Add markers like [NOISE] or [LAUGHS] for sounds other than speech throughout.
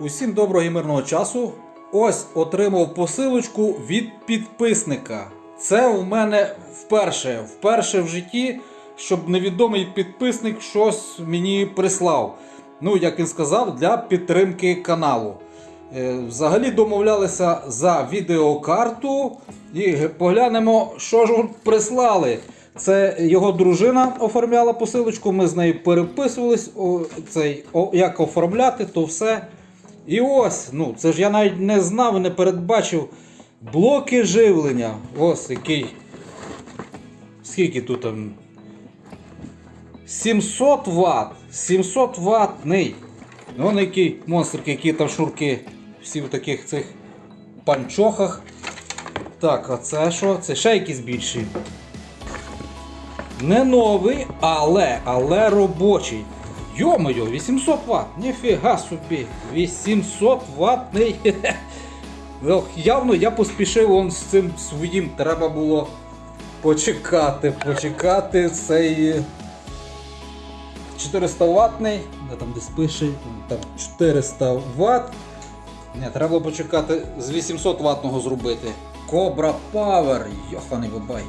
Усім доброго і мирного часу. Ось отримав посилочку від підписника. Це у мене вперше, вперше в житті, щоб невідомий підписник щось мені прислав. Ну, як він сказав, для підтримки каналу. Е, Взагалі домовлялися за відеокарту і поглянемо, що ж прислали. Це його дружина оформляла посилочку, ми з нею переписувались, цей, як оформляти, то все. І ось, ну це ж я навіть не знав не передбачив. Блоки живлення. Ось який. Скільки тут там? 700 Вт. 700 ваттний. Вон який монстрик, які там шурки. Всі в таких цих панчохах. Так, а це що? Це ще якісь більші. Не новий, але, але робочий. Йо-моє, 800 Вт. Ніфіга собі. 800 ваттний. Ох, Явно я поспішив он з цим своїм. Треба було почекати, почекати цей 400 ваттний. Де там десь пише, там 400 Вт. Не, треба почекати з 800 ваттного зробити. Cobra Power, йоханий бабай.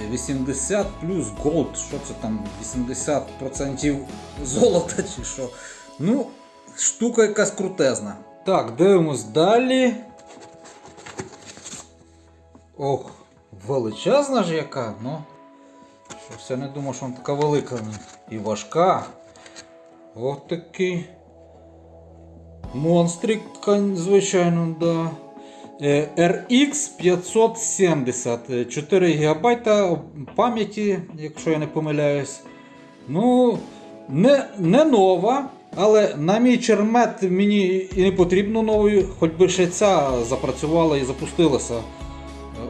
Е, 80 плюс Gold, що це там 80% золота чи що. Ну, штука якась крутезна. Так, дивимось далі. Ох, величезна ж яка, ну. Щось я не думав, що вона така велика і важка. Ось такий. Монстрик, звичайно, да. RX 570, е, 4 ГБ пам'яті, якщо я не помиляюсь. Ну, не, не нова, але на мій чермет мені і не потрібно нової, хоч би ще ця запрацювала і запустилася. Е,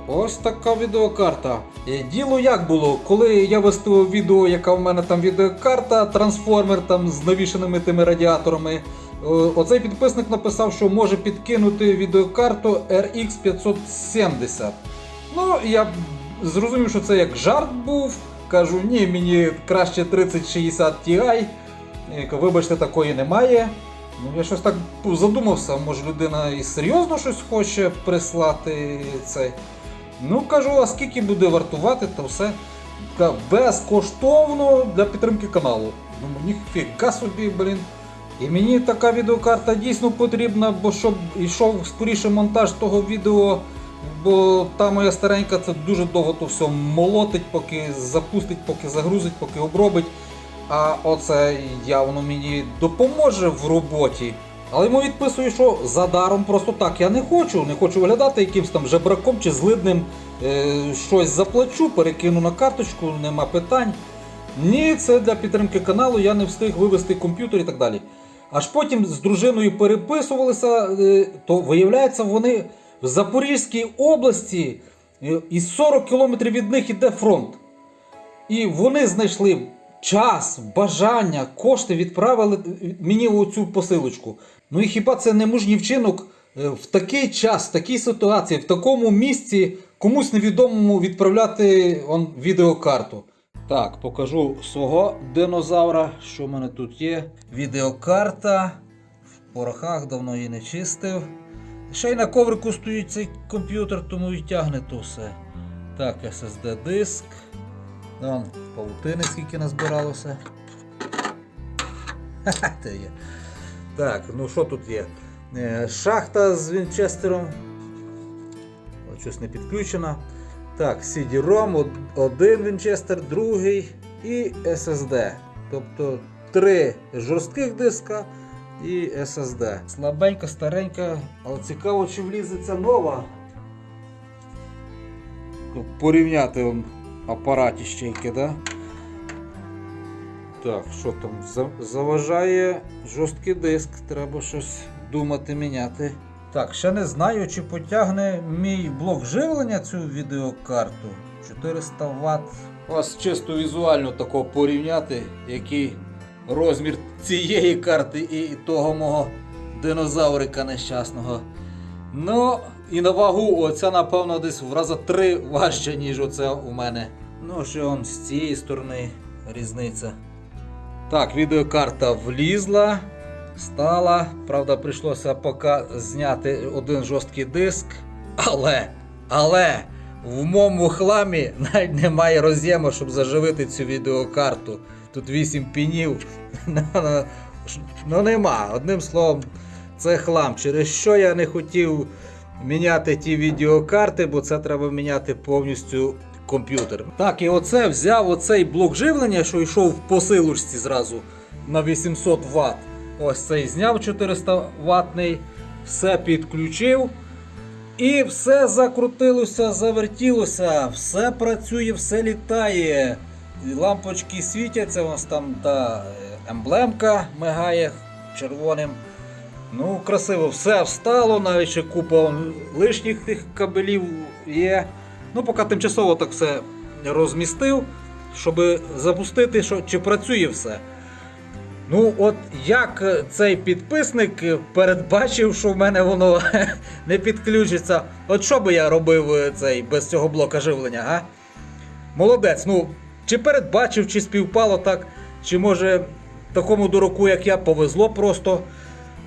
Ось така відеокарта. Е, Діло як було, коли я виставив відео, яка в мене там відеокарта, трансформер там з навішеними тими радіаторами. Е, Оцей підписник написав, що може підкинути відеокарту RX 570. Ну, я зрозумів, що це як жарт був. Кажу, ні, мені краще 3060 Ti. Я Вибачте, такої немає. Ну, я щось так задумався, може людина і серйозно щось хоче прислати цей. Ну, кажу, а скільки буде вартувати, то все безкоштовно для підтримки каналу. Думаю, ніфіга собі, блін. І мені така відеокарта дійсно потрібна, бо щоб йшов скоріше монтаж того відео, бо та моя старенька це дуже довго то все молотить, поки запустить, поки загрузить, поки обробить. А оце явно мені допоможе в роботі. Але йому відписую, що за даром просто так я не хочу. Не хочу виглядати якимсь там жебраком чи злидним. Е, щось заплачу, перекину на карточку, нема питань. Ні, це для підтримки каналу, я не встиг вивести комп'ютер і так далі. Аж потім з дружиною переписувалися, е, то виявляється, вони в Запорізькій області е, і 40 кілометрів від них іде фронт. І вони знайшли час, бажання, кошти відправили мені оцю посилочку. Ну і хіба це не мужній вчинок е, в такий час, в такій ситуації, в такому місці комусь невідомому відправляти он, відеокарту? Так, покажу свого динозавра, що в мене тут є. Відеокарта. В порохах давно її не чистив. Ще й на коврику стоїть цей комп'ютер, тому і тягне то все. Так, SSD диск. Вон, павутини скільки назбиралося. [LAUGHS] Ха-ха, є. Так, ну що тут є? Е, Шахта з Вінчестером. Щось не підключена. Так, CD-ROM, один Вінчестер, другий і SSD. Тобто три жорстких диска і SSD. Слабенька, старенька, але цікаво, чи влізе ця нова. Порівняти он ще яке, да? Так, що там? Заважає жорсткий диск, треба щось думати міняти. Так, ще не знаю, чи потягне мій блок живлення цю відеокарту. 400 Вт. Ось чисто візуально такого порівняти, який розмір цієї карти і того мого динозаврика нещасного. Ну, і на вагу оця, напевно, десь в рази три важче, ніж оце у мене. Ну, ще он з цієї сторони різниця. Так, відеокарта влізла. Стала. Правда, прийшлося поки зняти один жорсткий диск. Але, але в моєму хламі навіть немає роз'єму, щоб заживити цю відеокарту. Тут 8 пінів. [LAUGHS] Ну нема. Одним словом, це хлам. Через що я не хотів міняти ті відеокарти, бо це треба міняти повністю комп'ютер. Так, і оце взяв оцей блок живлення, що йшов в посилочці зразу на 800 Вт. Ось цей зняв 400 ватний, все підключив. І все закрутилося, завертілося, все працює, все літає. Лампочки світяться, нас там та емблемка мигає червоним. Ну, красиво, все встало, навіть ще купа лишніх тих кабелів є. Ну, поки тимчасово так все розмістив, щоб запустити, що, чи працює все. Ну, от як е, цей підписник е, передбачив, що в мене воно [LAUGHS] не підключиться. От що би я робив е, цей без цього блока живлення, га? Молодець, ну, чи передбачив, чи співпало так, чи може такому дураку, як я, повезло просто.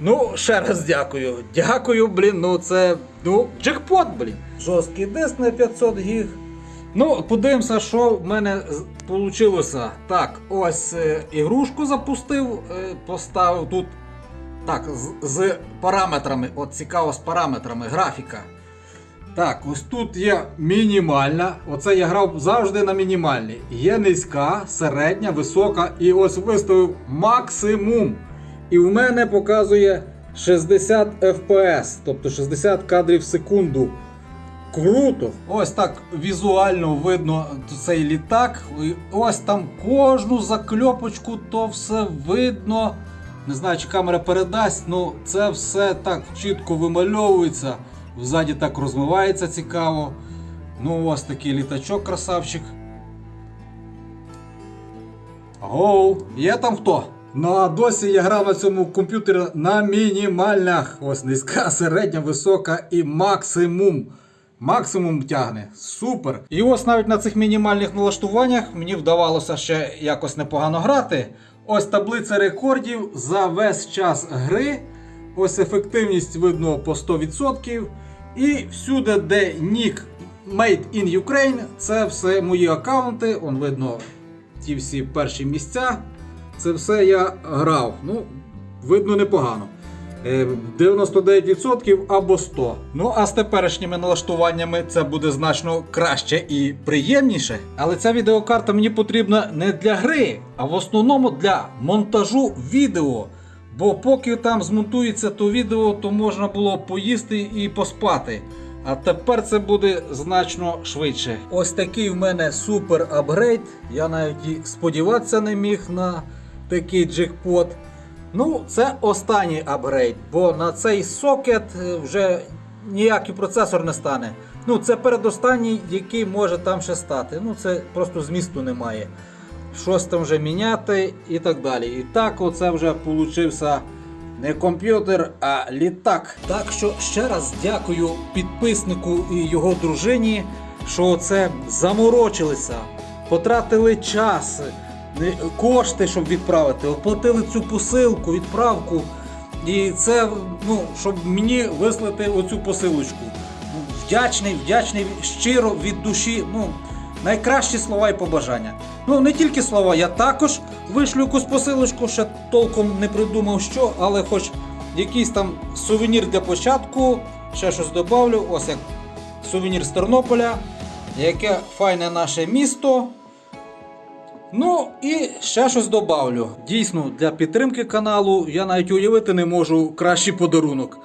Ну, ще раз дякую. Дякую, блін. Ну це ну, джекпот, блін. Жорсткий диск на 500 гіг. Ну, подивимося, що в мене вийшло. Так, ось е, ігрушку запустив, е, поставив тут. Так, з, з параметрами. От цікаво з параметрами, графіка. Так, ось тут є мінімальна. Оце я грав завжди на мінімальній. Є низька, середня, висока. І ось виставив максимум. І в мене показує 60 FPS, тобто 60 кадрів в секунду. Круто! Ось так візуально видно цей літак. Ось там кожну закльопочку, то все видно. Не знаю, чи камера передасть, ну це все так чітко вимальовується. Взаді так розмивається цікаво. Ну, ось такий літачок, красавчик. Гоу, є там хто? Ну а досі я грав на цьому комп'ютері на мінімальнях. Ось низька, [LAUGHS] середня, висока і максимум. Максимум тягне. Супер. І ось навіть на цих мінімальних налаштуваннях мені вдавалося ще якось непогано грати. Ось таблиця рекордів за весь час гри. Ось ефективність видно по 100%. І всюди, де нік Made in Ukraine, це все мої аккаунти. Он видно ті всі перші місця. Це все я грав. Ну, видно непогано. Е, 99% або 100. Ну а з теперішніми налаштуваннями це буде значно краще і приємніше. Але ця відеокарта мені потрібна не для гри, а в основному для монтажу відео. Бо поки там змонтується то відео, то можна було поїсти і поспати. А тепер це буде значно швидше. Ось такий в мене супер апгрейд. Я навіть і сподіватися не міг на такий джекпот. Ну, це останній апгрейд, бо на цей сокет е, вже ніякий процесор не стане. Ну, це передостанній, який може там ще стати. Ну, це просто змісту немає. Щось там вже міняти і так далі. І так, оце вже получився не комп'ютер, а літак. Так що ще раз дякую підписнику і його дружині, що це заморочилися, потратили час, кошти, щоб відправити, оплатили цю посилку, відправку. І це, ну, щоб мені вислати оцю посилочку. Вдячний, вдячний щиро від душі. Ну, найкращі слова і побажання. Ну, не тільки слова, я також вишлю якусь посилочку, ще толком не придумав що, але хоч якийсь там сувенір для початку, ще щось добавлю. Ось як сувенір з Тернополя, яке файне наше місто. Ну і ще щось добавлю. Дійсно, для підтримки каналу я навіть уявити не можу кращий подарунок.